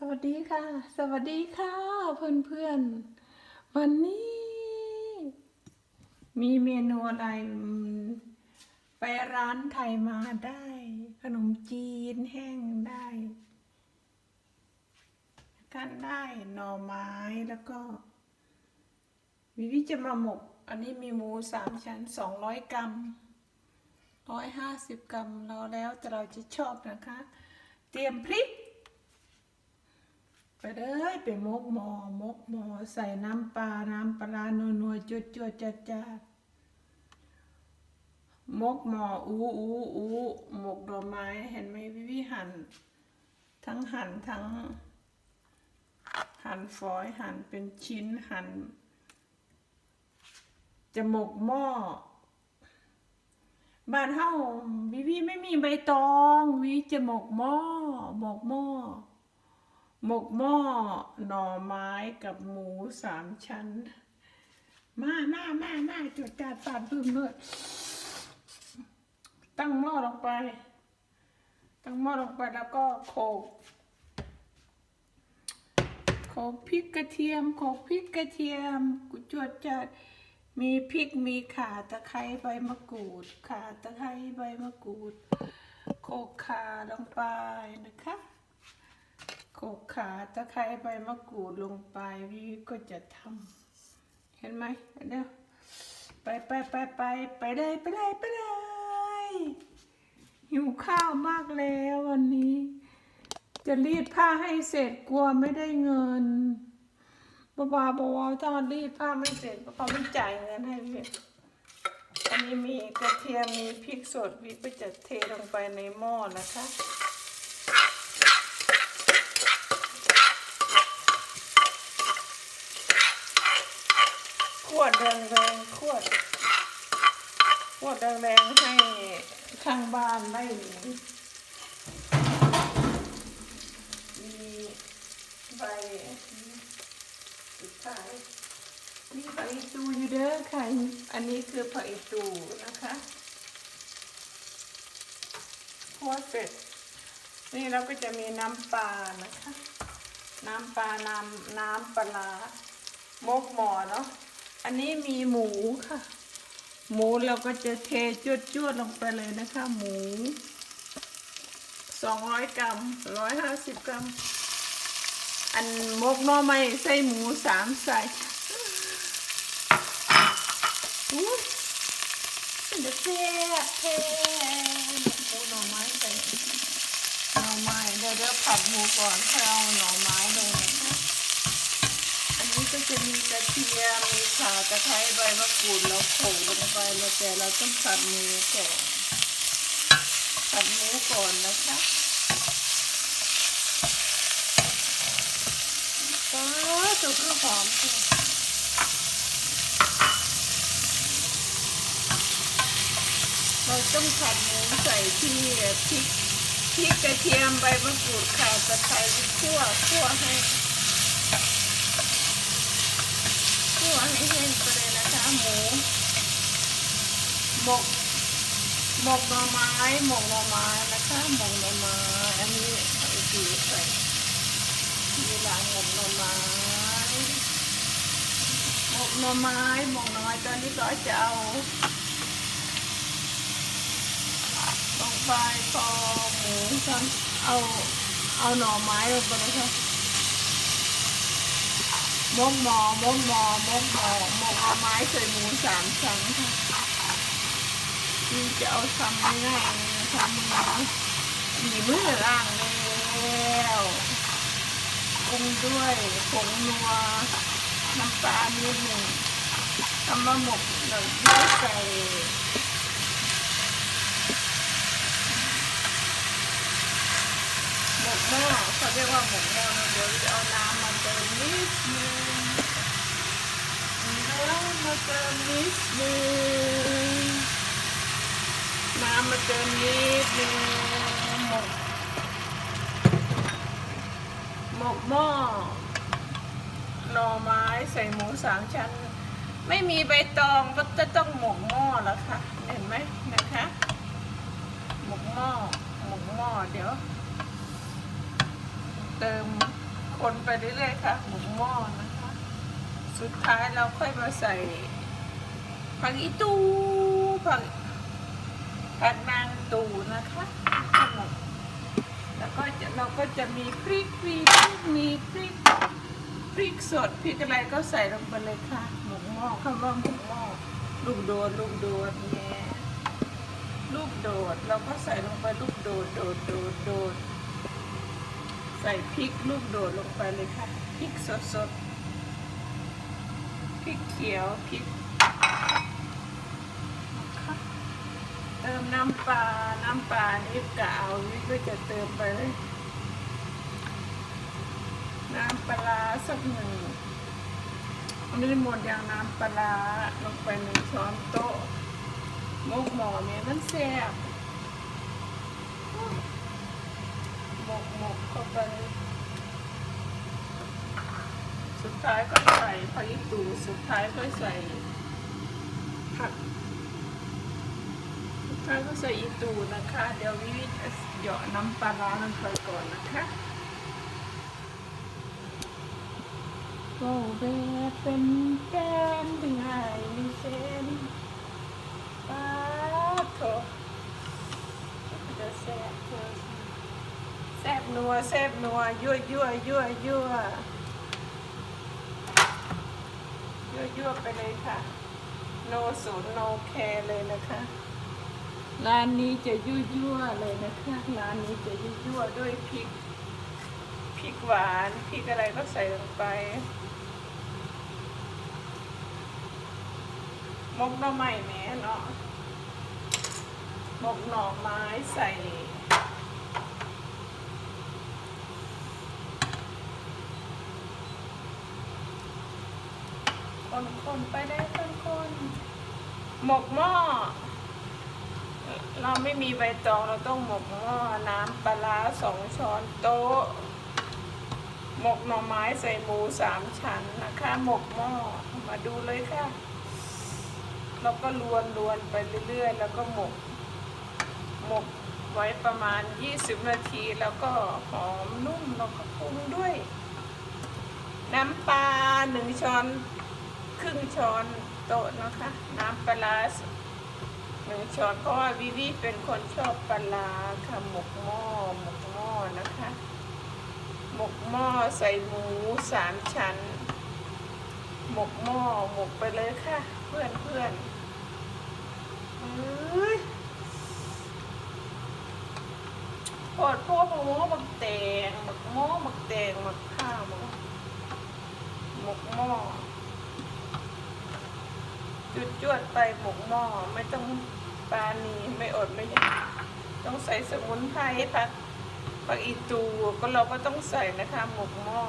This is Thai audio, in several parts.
สวัสดีค่ะ สวัสดีค่ะ เพื่อนเพื่อนๆวันนี้ มีเมนูอะไร ไปร้านไทยมาได้ ขนมจีนแห้งได้กันได้หน่อไม้แล้วก็ วิวิจะมาหมก อันนี้มีหมูสามชั้นสองร้อยกรัมร้อยห้าสิบกรัมเราแล้วแต่เราจะชอบนะคะ เตรียมพริก ไปเลยไปมกหมอมกหมอใส่น้ำปลา น้ำปลานัวนัวจวดจวดจัดจัดมกหมออู้อู้อู้หมกดอกไม้เห็นไหมวิวิหั่นทั้งหั่นทั้ง หั่นฝอยหั่นเป็นชิ้นหั่นจะหมกหม้อบ้านเฮาวิวิไม่มีใบตองวิจะหมกหม้อหมกหม้อ หมกหม้อหน่อไม้กับหมูสามชั้น มามามามาจุดจาดปาดพึ่มเลยตั้งหม้อลงไป ตั้งหม้อลงไปแล้วก็โขลกโขลกพริกกระเทียมโขลกพริกกระเทียมกุจวดจัดมีพริกมีข่าตะไคร้ใบมะกรูดข่าตะไคร้ใบมะกรูดโขลกข่าลงไปนะคะ โขกขาตะไคร้ใบมะกรูดลงไปวิวก็จะทำเห็นไหมเดี๋ยวไปไปไปไปไปเลยไปเลยไปเลยหิวข้าวมากแล้ววันนี้ จะรีดผ้าให้เสร็จกลัวไม่ได้เงินบาบาบาถ้ารีดผ้าไม่เสร็จป้าไม่จ่ายเงินให้พี่อันนี้มีกระเทียมมีพริกสดวิก็จะเทลงไปในหม้อนะคะ ขวดแรงๆขวดขวดแรงๆให้ข้างบ้านได้มีใบสุดท้ายมีผักอีตูอยู่เด้อค่ะ อันนี้คือผักอีตูนะคะคั่วเสร็จ นี่เราก็จะมีน้ำปลานะคะ น้ำปลาน้ำน้ำปลาร้ามกหมอเนาะ อันนี้มีหมูค่ะ หมูเราก็จะเทจวดจวดๆลงไปเลยนะคะ หมูสองร้อยกรัมร้อยห้าสิบกรัม อันมกหน่อไม้ใส่หมูสามใส่อู้เป็นจะแซ่บแท้หมูหน่อไม้ใส่หน่อไม้เดี๋ยวเดี๋ยวผัดหมูก่อนค่อยเอาหน่อไม้ลงนะคะ ก็จะมีกระเทียมมีข่าตะไคร้ใบมะกรูดแล้วโขลกลงไปแล้วแต่เราต้องผัดหมูก่อนผัดหมูก่อนนะคะป้าตัวก็หอมค่ะเราต้องผัดหมูใส่ที่พริกพริกกระเทียมใบมะกรูดข่าตะไคร้คั่วคั่วให้ คั่วให้แห้งไปเลยนะคะหมูหมกหมกหน่อไม้หมกหน่อไม้นะคะหมกหน่อไม้อันนี้ไอ้ตีใส่มีหลังหมกหน่อไม้หมกหน่อไม้หมกหน่อไม้ตอนนี้ก็จะเอาลงไปพอหมูทำเอาเอาหน่อไม้ลงไปนะคะ มกมอมกมอมกมอมกเอาไม้ใส่หมูสามชั้นค่ะนี่จะเอาทำง่ายๆทำมือหนีมือล่างแล้วปรุงด้วยผงนัวน้ำปลานิดหนึ่งทำมาหมกหนึ่งไม่ใส่หมกหม้อเขาเรียกว่าหมกหม้อนะเดี๋ยวจะเอาน้ำมาเติมนิดนึง น้ำมาเติม นิดนึงน้ำมาเติมนิดนึงหมกหมกหม้อหน่อไม้ใส่หมูสามชั้น ไม่มีใบตองก็จะต้องหมกหม้อแล้วค่ะ เห็นไหมนะคะ หมกหม้อหมกหม้อเดี๋ยว เติมคนไปเรื่อยๆค่ะ หมูหม้อนะคะ สุดท้ายเราค่อยมาใส่ ผักอีตูผักผักนางตูนะคะแล้วก็เราก็จะมีพริกมีพริกมีพริกพริกสดพริกอะไรก็ใส่ลงไปเลยค่ะหมูหม้อคำว่าหมูหม้อลูกโดดลูกโดดเนี่ยลูกโดดเราก็ใส่ลงไปลูกโดดโดดโดดโดดใส่พริกลูกโดดลงไปเลยค่ะพริกสดสดพริกเขียวพริกนะคะเติม น้ำปลา น้ำปลานี่กะเอานี่ก็จะเติมไปเลยน้ำปลาสักหนึ่งอันนี้หมดอย่างน้ำปลาลงไปหนึ่งช้อนโต๊ะหมกหมอเนี่ยมันแซ่บหมกหมกเข้าไป สุดท้ายก็ใส่ผักอีตูสุดท้ายก็ใส่ผัก สุดท้าก็ใส่อีตูนะคะ เดี๋ยววิวิจะเหยาะน้ำปลาร้าลงไปก่อนนะคะโอ้เบเป็นแกนถึงไงมีเส้นปลาโถจะแซ่บเธอแซบนัวแซบนัวยั่วยั่วยั่วยั่วยั่วยั่วไปเลยค่ะ โนศูนย์โนแคร์เลยนะคะ ร้านนี้จะยั่วยั่วเลยนะคะร้านนี้จะยั่วยั่วด้วยพริกพริกหวานพริกอะไรก็ใส่ลงไปมกหน่อไม้แม่เนาะมกหน่อไม้ใส่คนคนๆไปได้คนๆหมกหม้อ เราไม่มีใบตองเราต้องหมกหม้อน้ำปลาสองช้อนโต๊ะ หมกหน่อไม้ใส่หมูสามชั้นนะคะ หมกหม้อมาดูเลยค่ะเราก็ลวนลวนไปเรื่อยๆ แล้วก็หมก หมกไว้ประมาณ 20 นาทีแล้วก็หอมนุ่มแล้วก็ปรุงด้วย น้ำปลาหนึ่งช้อน ครึ่งช้อนโต๊ะนะคะ น้ำปลาร้า หนึ่งช้อนเพราะว่าวิวีเป็นคนชอบปลาค่ะหมกหม้อหมกหม้อนะคะ หมกหม้อใส่หมูสามชั้น หมกหม้อหมกไปเลยค่ะ เพื่อนเพื่อนเอ้ยปอดพวกหมูหมักแตงหมักหม้อหมักแตงหมักข้าวหมกหมกหม้อจุดจวดไปหมกหม้อไม่ต้อง ปลานีไม่อดไม่อยากต้องใส่สมุนไพรผักผักอีตูก็เราก็ต้องใส่นะคะหมกหม้อ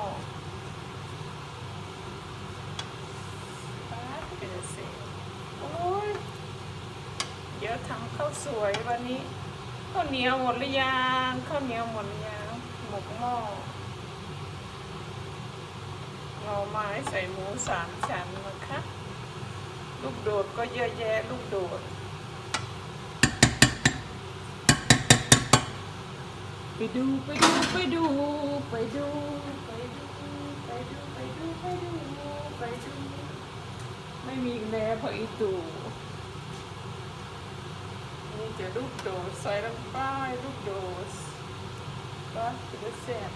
ปลาเป็นเศษโอ้ยเดี๋ยวทำข้าวสวยวันนี้ข้าวเหนียวหมดหรือยังข้าวเหนียวหมดหรือยังหมกหม้อหน่อไม้ใส่หมูสามชั้นนะคะลูกโดดก็เยอะแยะลูกโดด ไปดูไปดูไปดูไปดูไปดูไปดูไปดูไปดูไปดูไม่มีอีกแล้วเพราะอีตูนี่จะลูกโดดใส่ลงไปลูกโดดก็จะแซ่บ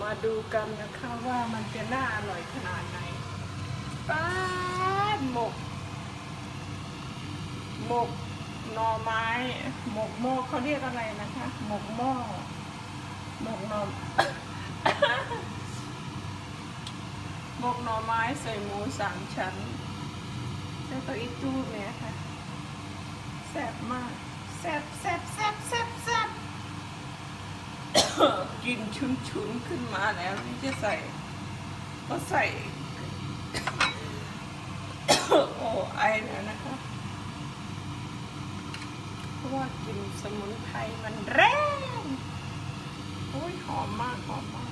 มาดูกันนะคะว่ามันจะน่าอร่อยขนาดไหนป้าดหมกหมก หน่อไม้ หมกหม้อเขาเรียกอะไรนะคะ หมกหม้อหมกหน่อหมกหน่อไม้ใส่หมูสามชั้นแล้วก็อีตู้เนี่ยค่ะแซ่บมากแซ่บแซ่บแซ่บแซ่บแซ่บกินชุนๆขึ้นมาแล้วนี่จะใส่ ก็ใส่ โอ้ไอแล้วนะคะเพ ราะว่ากินสมุนไพรมันแรงโอ้ยหอมมากหอมมาก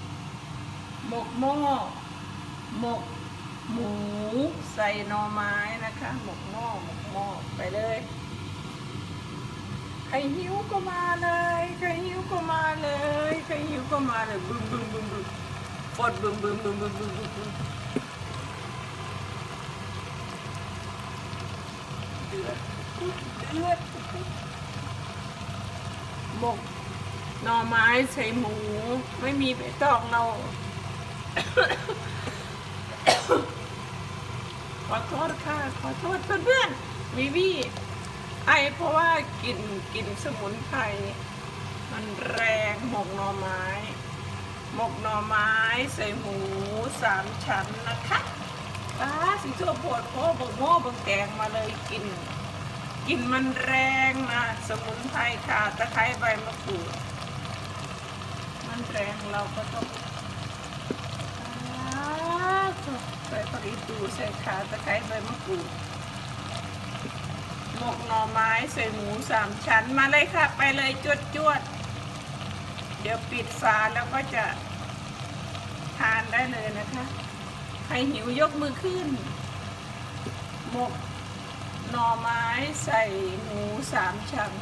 หมกหม้อหมกหมูใส่หน่อไม้นะคะ หมกหม้อหมกหม้อไปเลย ใครหิวก็มาเลย ใครหิวก็มาเลย ใครหิวก็มาเลยบึ้มบึ้มบึ้มบึ้มฟดบึ้มบึ้มบึ้มบึมบึมบึมบึมเดือดเดือด หมกหน่อไม้ใส่หมู ไม่มีใบตองเรา ขอโทษค่ะ ขอโทษเพื่อนๆวิวีไอเพราะว่ากินกินสมุนไพรมันแรงหมกหน่อไม้ หมกหน่อไม้ใส่หมูสามชั้นนะคะป้าสิทั่วปวดโอ้บงโม่บงแกงมาเลยกิน กินมันแรงนะ สมุนไพรค่ะตะไคร้ใบมะกรูด มันแรงเราก็ต้องใส่ผักอีตูใส่ขาตะไคร้ใบมะกรูดหมกหน่อไม้ใส่หมูสามชั้นมาเลยค่ะ ไปเลยจวดจวดเดี๋ยวปิดฝาแล้วก็จะทานได้เลยนะคะ ใครหิวยกมือขึ้น หมก น่อไม้ใส่หมูสามชั้น